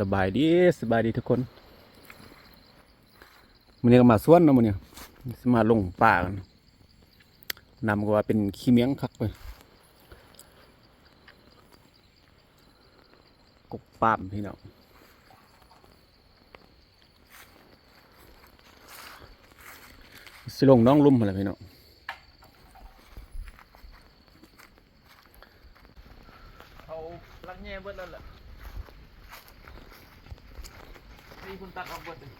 สบายดีสบายดีทุกคนมันนี้ก็มาสวนนะมันนี้สิมาลงป่ากันนำก็ว่าเป็นขี้เมียงคักไปกบปามพี่น้องสิลงน้องลุ่มอะไรพี่น้องเขาลักแง่เบิดแล้วแหละ นี่คุณตัดออกเบิดเลย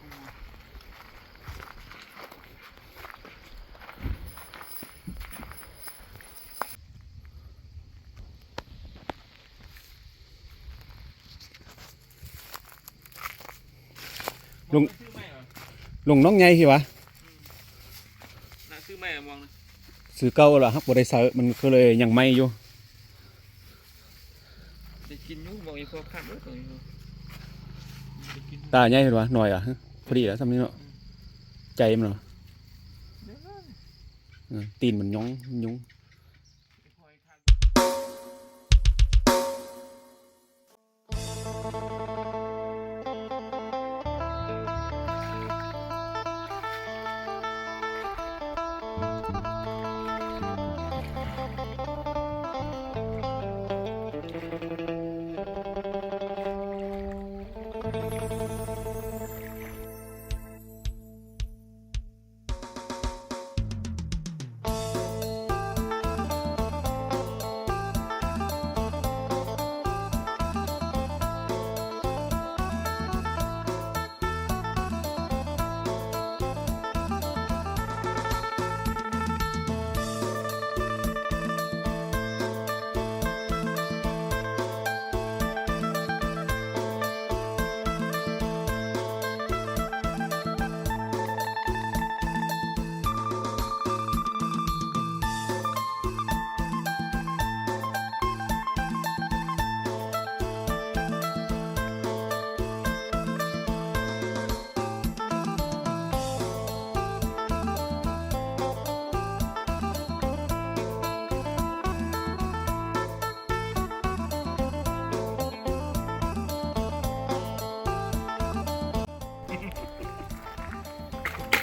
ลงซื้อไม่เหรอลงน้องไงสิวะน่าซื้อไม่อะมองนะซื้อเก่าแล้วฮักบ่ได้ใส่มันก็เลยยังไม่อยู่จะกินอยุ่บอกอีพวกขัดด้วยตัวนี้จะกิน ตาใหญ่เห็นวะหน่อยอะพอดีแล้วทำนี้เนาะใจมันเนาะตีนเออตีนมันย้องยุง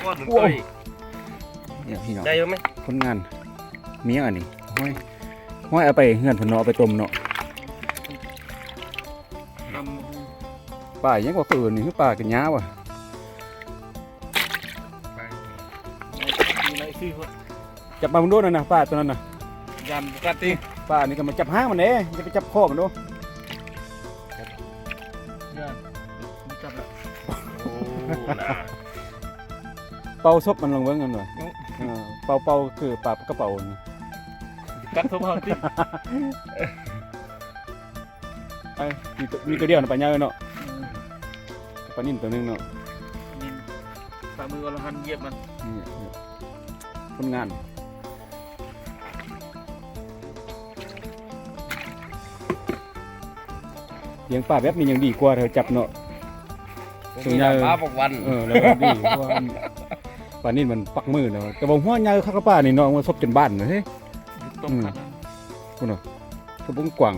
ก้อนเหมือนต้อยเนี่ยพี่น้องได้ไหมคนงานเมียงอันนี้ห้อยห้อยเอาไปเฮือนเพนเนาะเอาไปต้มเนาะทำป่ายังกว่าคนอื่นนี่คือป่ากันยาวอะไปมีอะไรซื้อวะจับมามันดูนั่นนะป่าตัวนั้นน่ะยำปกติป่านี่ก็มาจับห้างมันเด้จะไปจับคอมันดูยำมีจับละโอ้นะเป่าซบมันลงเบิ่งกันหน่อยเออเป่าเป่าคือป่ากระเป๋านี่กัดทุบเอาที่ไอ้มีตัวมีตัวเดียวนะป่าใหญ่เนาะป่านิ่นตัวหนึงเนาะนี่ฝ่ามืออรหันต์เหยียบมันนี่เนี่ยคนงานเลี้ยงป่าแบบนี้ยังดีกว่าเธอจับเนาะส่วนใหญ่ป้าบอกวัน เออแล้วก็ดีเพราะว่า มันป่านี่มันปักมือเนาะแต่บอกหัวใหญ่ข้าวป่านี่เนาะมันซบจนบ้านเลยเฮ้ยต้มขัดนะคุณเนาะสบุงกว่าง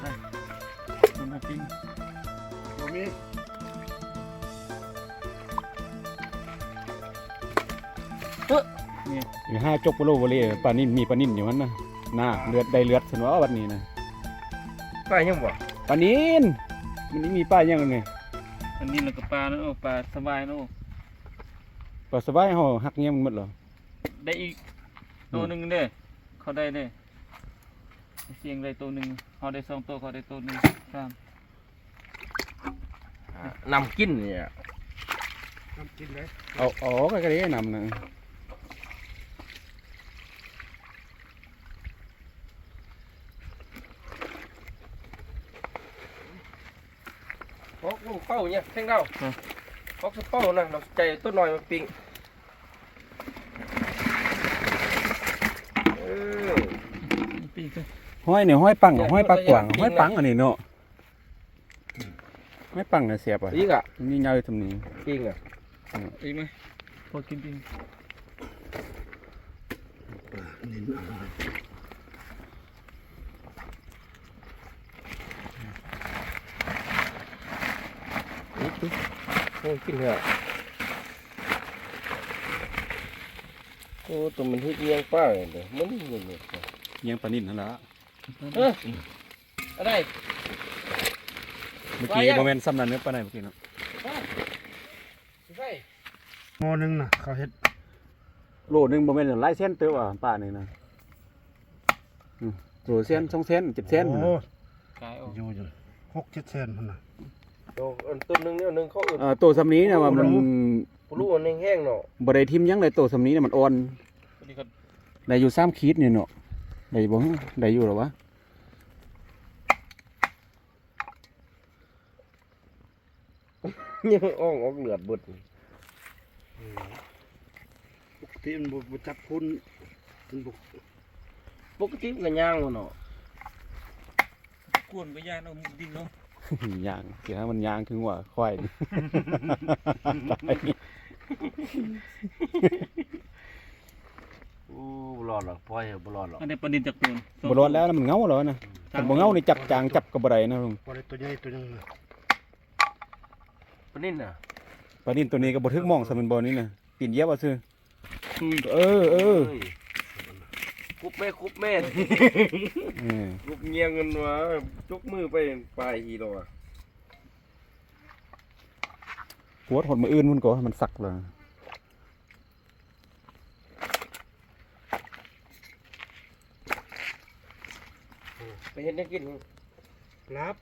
ได้ต้มมาปิ้งบ่มีอยู่ห้าจกโปโลโวเล่ป่านิ่นมีป่านิ่นอยู่นั้นนะน่าเลือดได้เลือดสนว่าวันนี้นะป้ายังบ่ป่านิ่นมันนี่มีป้ายังไง อันนี้เราก็ปลาเนอะปลาสบายเนอะป่าสบายเฮาหักเงี้ยมันหมดเหรอได้อีกตัวหนึ่งเด้อเขาได้เด้อเสียงได้ตัวหนึ่งเขาได้สองตัวเขาได้ตัวหนึ่งสามนำกินเนี่ยเอาเอาก็กระเด้นำนะ พกลูกเป้าเนี่ยเพ่งเราพกสเป้านะเราใจต้นหน่อยมาปิ้งเออปีกเลยห้อยเนี่ยห้อยปังห้อยปักกว่างห้อยปังอันนี้เนาะห้อยปังน่ะเสียบอะอีกอะนี่ยาวอยู่ตรงนี้ปิ้งอะอีกไหมพอกินปีก โอ้ยกินเหรอโอ้ตัวมันเฮ็ดเอียงป้าเลยเด้อมันนี่เงินเลยยังปลานิ่นนั่นละเอออะไร เมื่อกี้ว่ายัง โมเมนต์ซ้ำนั้นเนื้อปลาไหนเมื่อกี้เนาะใช่หมอหนึงน่ะเขาเฮ็ดโลหนึงโมเมนต์หลายเส้นเต๋อว่ะปลานี่นะอืมโลเส้นสองเส้นเจ็ดเส้นโอ้กายออกอยู่จนหกเจ็ดเซนพุ่นน่ะ ตัวอันตัวหนึงเนี่ยอันหนึงเขาอื่น เอ่อตัวสำนี้เนี่ยว่ามันปลูกอันแห้งๆเนาะบริทิมหยังเลยตัวสำนี้เนี่ยมันอ่อนตัวนี้ก็ได้อยู่สามขีดเนี่ยเนาะได้บ่ฮะได้อยู่หรอวะยังอ่องออกเหลือดเบิดปกติมันบ่บ่จับพุ่นมันบ่ปกติมันก็ย่างวะเนาะกวนไปย่านเอาดินเนาะ ยางเกี่ยวให้มันยางคือหัว่าควายนี่ ตายโอ้บ่รอดหรอกปล่อยให้บ่รอดหรอกอันนี้ปลาดินจากตัวบ่รอดแล้วนะมันเหงาแล้วนะถ้าบ่เหงานี่จับจางจับกับบ่ได้นะลุงบ่ได้ตัวใหญ่ตัวหนึงน่ะปานนี้น่ะปลานิ่นตัวนี้ก็บ่ถึกมองซะมันบ่นี่นะปีนเหยียบเอาซื่อเออเออฮ้ย คุบแม่คุบแม่เออคุบเงียงกันวะจกมือไปปลายอีแล้วอะปวดหดมืออื่นมันก็ให้มันสักเลยไปเห็นได้กินลาบ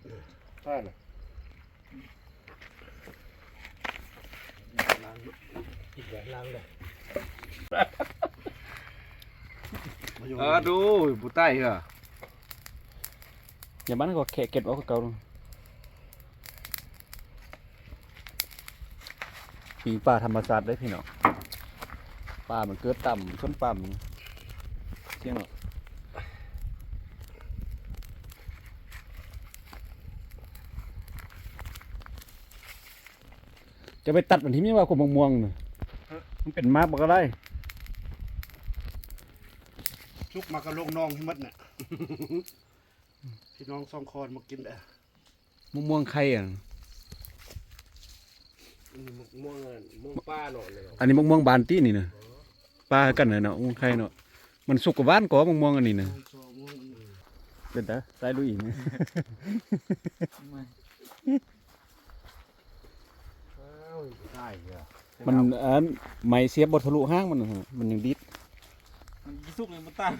ป้าน่ะล้างอีกแล้วล้างเลย มาอยู่อ่าดูผู้ใต้เหรออย่ามันก็แค่เก็บเอาคือเก่าปีงป่าธรรมชาสติได้พี่น้องป่ามันเกิดต่ำชนป่ามันเสียงเนาะจะไปตัดมันที่นี่ว่าขมม่วงๆน่ะมันเป็นมาบอก็ได้ ชุกมากระลงน้องให้หมดน่ะ พี่น้องสองคนมากินเด้อมะม่วงไข่อะ อืมม่วงอะม่วงป้าเนาะเลยอันนี้มะม่วงบานตี้นี่นะปลากันน่ะเนาะมะม่วงไข่เนาะ มันสุกกว่าบ้านก็มะม่วงอันนี้นะสองม่วงเป็นตาใส่ลุยอีกนะไม่อ้าวผู้ใต้เหรอมันอันไม้เสียบบทะลุห้างมันน่ะมันยังดิดมันยี่ สุกเลยมันตั้ง